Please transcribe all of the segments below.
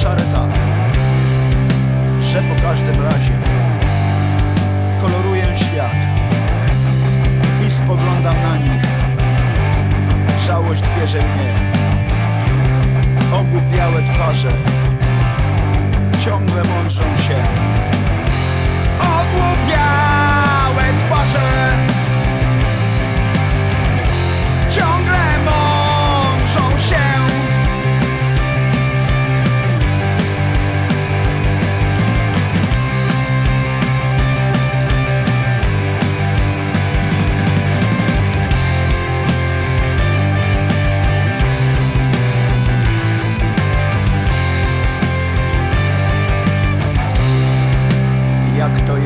szare tak, że po każdym razie koloruję świat i spoglądam na nich. Żałość bierze mnie, ogłupiałe twarze ciągle mądrzą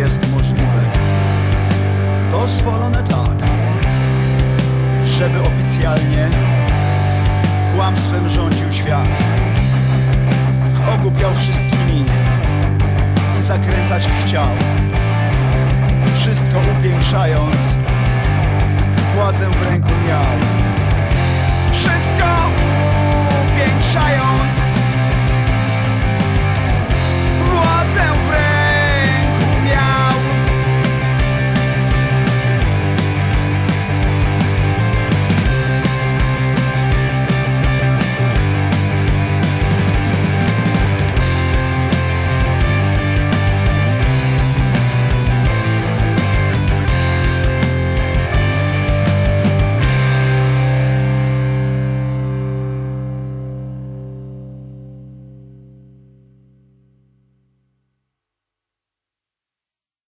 jest możliwe? Dozwolone tak, żeby oficjalnie kłamstwem rządził świat. Ogłupiał wszystkimi i zakręcać chciał. Wszystko upiększając, władzę w ręku miał.